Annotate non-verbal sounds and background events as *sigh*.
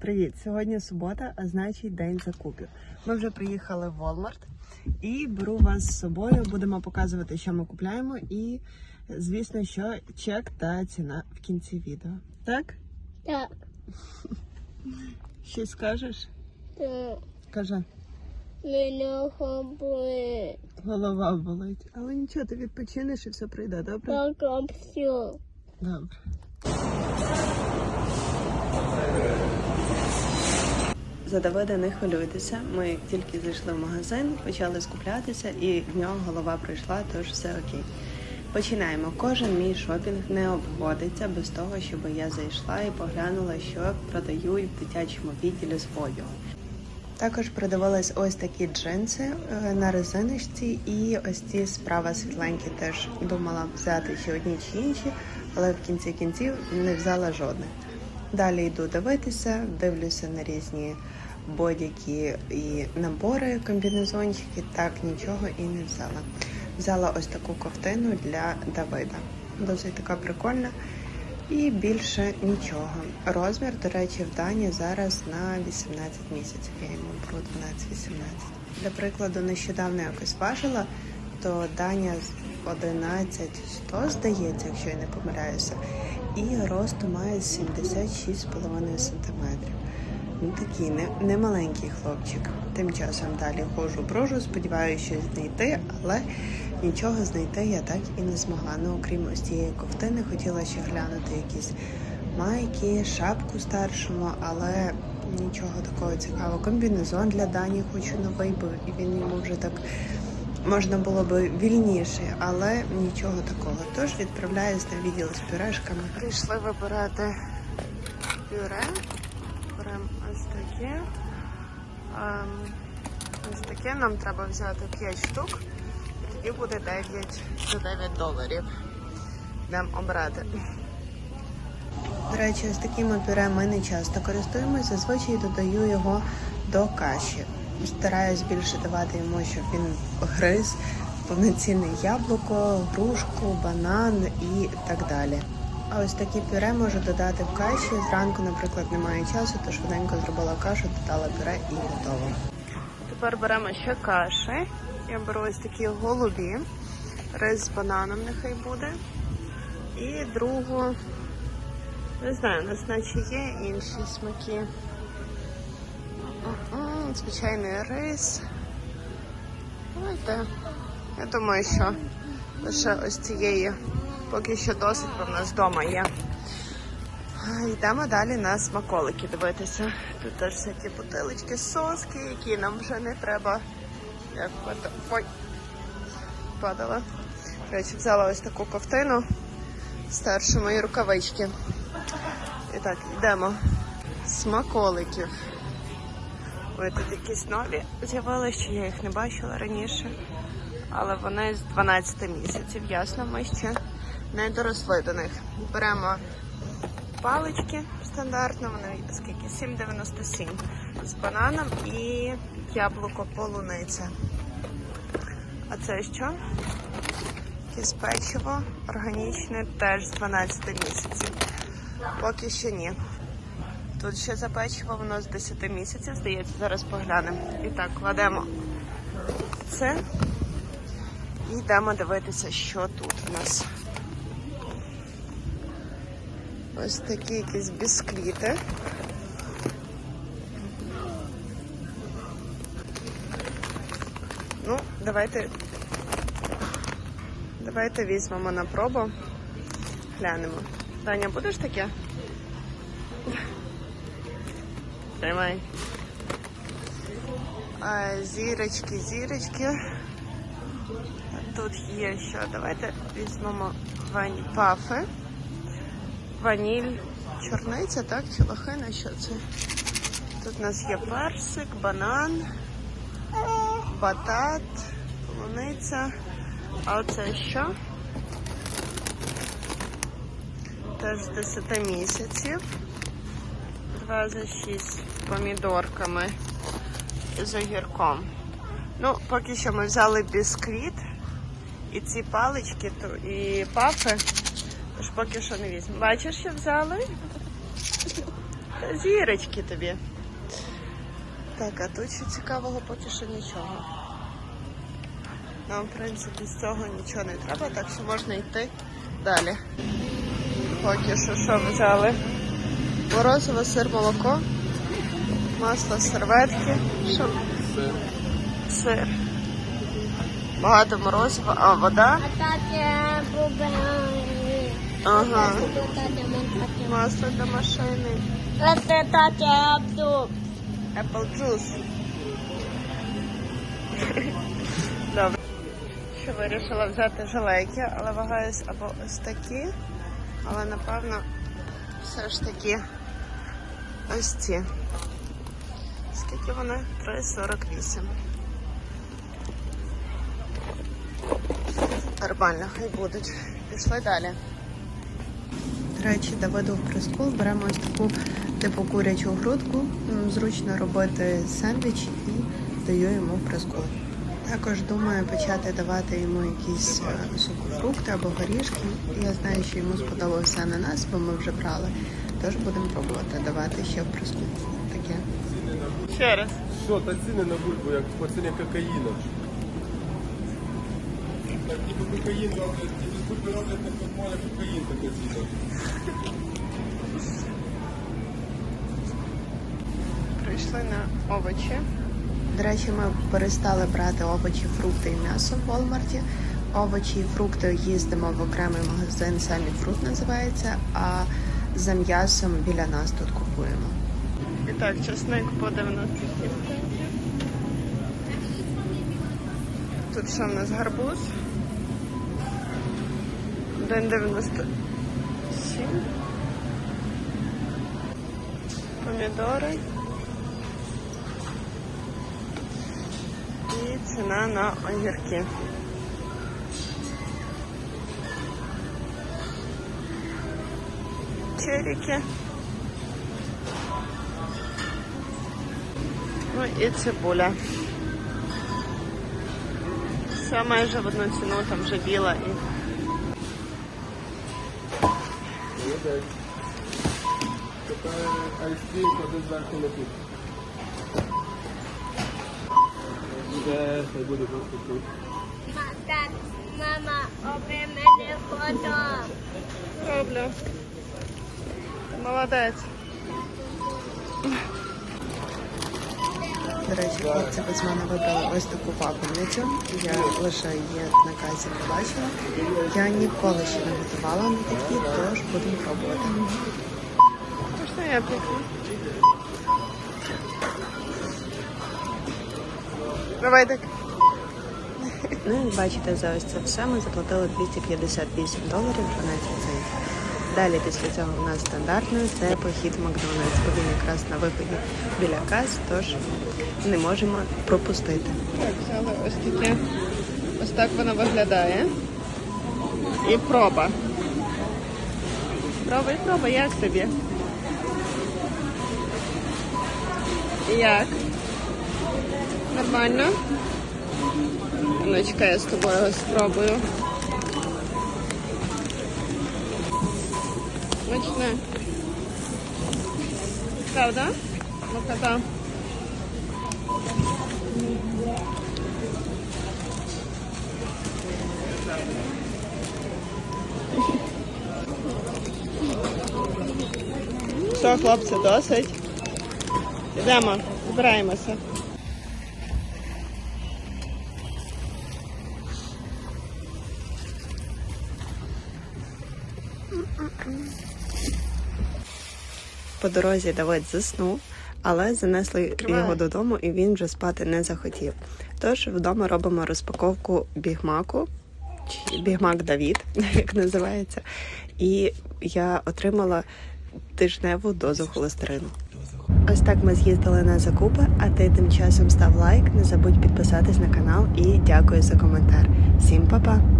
Привіт! Сьогодні субота, а значить день закупів. Ми вже приїхали в Walmart і беру вас з собою. Будемо показувати, що ми купляємо, і звісно, що чек та ціна в кінці відео. Так? Так, Щось скажеш? так. Каже, Мене болить. голова болить. Але нічого, ти відпочинеш і все прийде, добре? Так, все. Добре. За Давида не хвилюйтеся. Ми тільки зайшли в магазин, почали скуплятися, і в нього голова пройшла, тож все окей. Починаємо. Кожен мій шопінг не обходиться без того, щоб я зайшла і поглянула, що продають в дитячому відділі з одягу. Також продавались ось такі джинси е, на резиночці, і ось ці справа світленькі теж думала взяти чи одні чи інші, але в кінці кінців не взяла жодних. Далі йду дивитися, дивлюся на різні бодіки і набори, комбінезончики. Так нічого і не взяла. Взяла ось таку ковтину для Давида. Досить така прикольна. І більше нічого. Розмір, до речі, в Дані зараз на 18 місяців. Я йому беру 12-18. Для прикладу, нещодавно якось важила, то Даня з 11-100, здається, якщо я не помиляюся, і росту має 76,5 см. Ну такий не, не маленький хлопчик. Тим часом далі ходжу брожу, сподіваюся щось знайти, але нічого знайти я так і не змогла. Ну, окрім ось цієї ковтини, хотіла ще глянути якісь майки, шапку старшому, але нічого такого цікавого. Комбінезон для Дані хочу новий, бо він йому вже так можна було би вільніше, але нічого такого. Тож відправляюсь на відділ з пюрешками. Прийшли вибирати пюре. Беремо ось таке. Ем, ось таке нам треба взяти 5 штук. І тоді буде 9 за 9 доларів. Йдемо обрати. До речі, ось такими пюре ми не часто користуємося. Зазвичай додаю його до каші. Стараюсь більше давати йому, щоб він гриз повноцінне яблуко, грушку, банан і так далі. А ось такі пюре можу додати в каші. Зранку, наприклад, немає часу, то швиденько зробила кашу, додала пюре і готово. Тепер беремо ще каші. Я беру ось такі голубі. Рис з бананом нехай буде. І другу, не знаю, нас наче є інші смаки. Звичайний рис. Давайте. Я думаю, що лише ось цієї поки що досить, бо в нас вдома є. Йдемо далі на смаколики дивитися. Тут теж всякі бутилочки, соски, які нам вже не треба. Як Ой, падала. До речі, взяла ось таку ковтину старшу мої рукавички. І так, йдемо. Смаколиків. Ой, тут якісь нові з'явилися, що я їх не бачила раніше. Але вони з 12 місяців, ясно, ми ще не доросли до них. Беремо палички стандартно, вони скільки? 7,97 з бананом і яблуко полуниця. А це що? Якесь печиво органічне, теж з 12 місяців. Поки що ні. Тут ще за печиво воно з 10 місяців, здається, зараз поглянемо. І так, кладемо це і йдемо дивитися, що тут у нас. Ось такі якісь бісквіти. Ну, давайте. Давайте візьмемо на пробу. Глянемо. Таня, будеш таке? Тримай. А, зірочки, зірочки. Тут є що. Давайте візьмемо вані пафи. Ваніль, чорниця, так? Чи лохина, що це? Тут у нас є персик, банан, батат, полуниця. А оце що? Теж з 10 місяців. Два за 6 помідорками і з огірком. Ну, поки що ми взяли бісквіт і ці палички і пафи. Тож поки що не візьмемо. Бачиш, що взяли? Зірочки тобі. Так, а тут ще цікавого поки що нічого. Нам, в принципі, з цього нічого не треба, так що можна йти далі. Поки що що взяли? Морозиво, сир, молоко, масло, серветки, що? Сир. Багато морозива, а вода. А тата бубе. Ага. Масло для машини. Це тата абду. Apple juice. Добре. Що вирішила взяти желейки, але вагаюсь або ось такі, але напевно все ж таки ось ці. Скільки вони? 3,48. Нормально, хай будуть. Пішли далі. До речі, Давиду в прискул беремо ось таку типу курячу грудку. Зручно робити сендвіч і даю йому в прискул. Також думаю почати давати йому якісь е, сухофрукти або горішки. Я знаю, що йому сподобався ананас, бо ми вже брали. Тож будемо пробувати давати ще в прискул. Таке. Ще раз. Що, та ціни на бульбу, як по ціні кокаїну. Так, ніби кокаїн роблять, з бульби роблять на футболі кокаїн така ціна. Прийшли на овочі. До речі, ми перестали брати овочі, фрукти і м'ясо в Walmart. Овочі і фрукти їздимо в окремий магазин, самі фрукт називається, а за м'ясом біля нас тут купуємо. І так, чесник по 97 центів. Тут що в нас гарбуз? 1,97. Помідори. І ціна на огірки. Черіки. Ну і цибуля. Все майже в одну ціну, там вже біла і Молодець. Тепер айскрім клади зверху на тут. Буде, хай буде просто тут. Так, мама, обе мене фото. Роблю. Молодець. До речі, хлопці без мене вибрали ось таку вакуумницю. Я лише її на касі побачила. Я ніколи ще не готувала на такі, тож будемо пробувати. Можна я? Давай так. Ну, як бачите, за ось це все ми заплатили 258 доларів 12 центів. Далі після цього у нас стандартно це похід Макдональдс, бо він якраз на виході біля кас, тож не можемо пропустити. Так, взяли ось таке. Ось так воно виглядає. І проба. Пробуй, пробуй, як тобі? Як? Нормально? Ну, чекай, я з тобою спробую. Смачне. Правда? Смакота. Все, хлопці, досить. Йдемо, збираємося. По дорозі Давид заснув, але занесли його додому, і він вже спати не захотів. Тож вдома робимо розпаковку бігмаку, чи бігмак Давід, *laughs* як називається. І я отримала тижневу дозу холестерину. Ось так ми з'їздили на закупи, а ти тим часом став лайк, не забудь підписатись на канал і дякую за коментар. Всім па-па!